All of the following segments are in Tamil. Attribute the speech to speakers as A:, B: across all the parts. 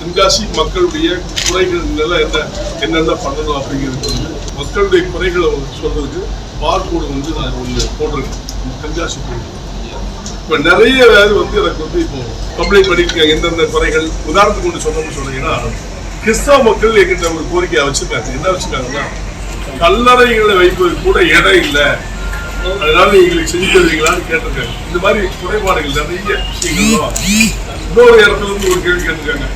A: தென்காசி மக்களுடைய குறைகள் எல்லாம் என்ன என்னென்ன பண்ணணும் அப்படிங்கிறது வந்து மக்களுடைய குறைகளை வந்து சொல்றதுக்கு பார்க்கோடு வந்து நான் ஒன்று போட்டிருக்கேன். தென்காசி போடுறேன் இப்போ நிறைய பேர் வந்து எனக்கு வந்து இப்போ கம்ப்ளைண்ட் பண்ணியிருக்காங்க எந்தெந்த குறைகள் உதாரணத்துக்கு ஒன்று சொன்னோம்னு சொன்னீங்கன்னா கிறிஸ்தவ மக்கள் எங்கிட்ட ஒரு கோரிக்கையை வச்சுருக்காங்க. என்ன வச்சிருக்காங்கன்னா கல்லறைகளை வைப்பது கூட இடம் இல்லை. அதனால எங்களுக்கு செஞ்சு தருவீங்களான்னு கேட்டிருக்காங்க. இந்த மாதிரி குறைபாடுகள் நிறைய விஷயங்கள் இன்னொரு இடத்துல இருந்து ஒரு கேள்வி கேட்டிருக்காங்க.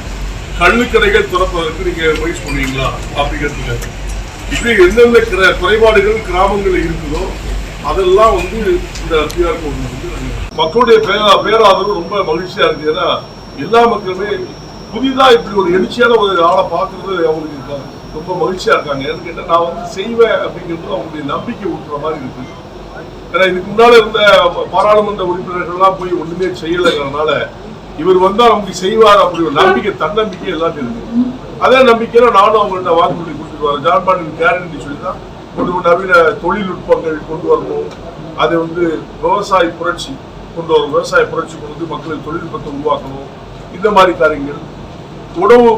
A: கள்ளுக்கடைகள் திறப்பதற்கு நீங்க முயற்சி பண்ணுவீங்களா? அப்படிங்கிறதுல. இது இப்படி எந்தெந்த கிர- குறைபாடுகள் கிராமங்களில் இருக்குதோ அதெல்லாம் வந்து இந்த பிஆர் கோட் வந்து மக்களுடைய பேரா பேராதரவு ரொம்ப மகிழ்ச்சியா இருக்கு. ஏன்னா எல்லா மக்களுமே புதிதா இப்படி ஒரு எழுச்சியான ஒரு ஆளை பார்க்கறது அவங்களுக்கு இருக்காங்க ரொம்ப மகிழ்ச்சியா இருக்காங்க. ஏன்னு கேட்டால் நான் வந்து செய்வேன் அப்படிங்கிறது அவங்களுடைய நம்பிக்கை ஊட்டுற மாதிரி இருக்கு. ஏன்னா இதுக்கு முன்னால இருந்த பாராளுமன்ற உறுப்பினர்கள்லாம் போய் ஒண்ணுமே செய்யலைங்கிறதுனால இவர் வந்தால் நமக்கு செய்வார் அப்படி ஒரு நம்பிக்கை தன்னம்பிக்கை எல்லாத்தையும் இருக்கு. அதே நம்பிக்கையில நானும் அவங்கள்ட்ட வாக்குறுதி கொடுத்துட்டு வரேன். ஜான் பாண்டியன் கேரண்டி சொல்லி தான் ஒரு நவீன தொழில்நுட்பங்கள் கொண்டு வரணும் அது வந்து விவசாய புரட்சி கொண்டு வரும். விவசாய புரட்சி கொண்டு வந்து மக்களுக்கு தொழில்நுட்பத்தை உருவாக்கணும். இந்த மாதிரி காரியங்கள். உணவு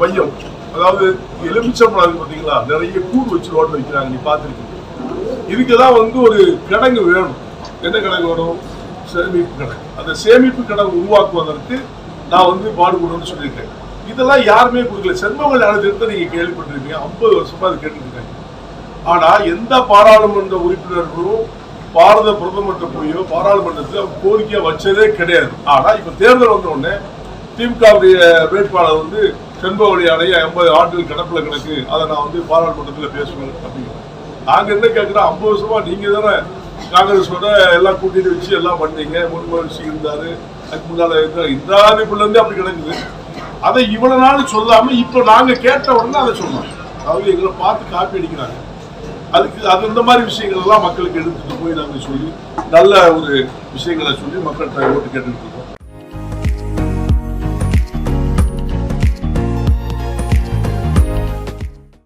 A: மையம். அதாவது எலுமிச்சம்பழம் பார்த்தீங்களா? நிறைய கூடு வச்சு ரோட்டில் வைக்கிறாங்க. நீ பார்த்துருக்கீங்க. இதுக்கெல்லாம் வந்து ஒரு கிடங்கு வேணும். என்ன கிடங்கு வேணும்? சேமிப்பு கணக்கு அந்த சேமிப்பு கணக்கு உருவாக்குவதற்கு நான் வந்து பாடுபடணும்னு சொல்லியிருக்கேன். இதெல்லாம் யாருமே கொடுக்கல. செல்வங்கள் அழுத்தத்தை நீங்க கேள்விப்பட்டிருக்கீங்க ஐம்பது வருஷமா அது கேட்டுருக்காங்க ஆனால் ஆனா எந்த பாராளுமன்ற உறுப்பினர்களும் பாரத பிரதமர்கிட்ட போயோ பாராளுமன்றத்தில் கோரிக்கையை வச்சதே கிடையாது. ஆனா இப்ப தேர்தல் வந்த உடனே திமுகவுடைய வேட்பாளர் வந்து செண்பவழி அடைய ஐம்பது ஆண்டுகள் கிடப்பில் கிடக்கு. அதை நான் வந்து பாராளுமன்றத்தில் பேசுவேன் அப்படிங்கிறேன். நாங்கள் என்ன கேட்குறோம் ஐம்பது வருஷமா நீங்கள் தானே காங்கிரஸோட எல்லாம் கூட்டிட்டு வச்சு எல்லாம் பண்ணீங்க முன்மொழிச்சு இருந்தாரு அதுக்கு முன்னால இருந்த இந்திராதிபுல இருந்தே அப்படி கிடக்குது. அதை இவ்வளவு நாள் சொல்லாம இப்போ நாங்க கேட்ட உடனே அதை சொன்னோம். அதாவது எங்களை பார்த்து காப்பி அடிக்கிறாங்க. அதுக்கு அது இந்த மாதிரி விஷயங்கள் எல்லாம் மக்களுக்கு எடுத்துட்டு போய் நாங்க சொல்லி நல்ல ஒரு விஷயங்களை சொல்லி மக்கள்கிட்ட ஓட்டு கேட்டுட்டு இருக்கோம்.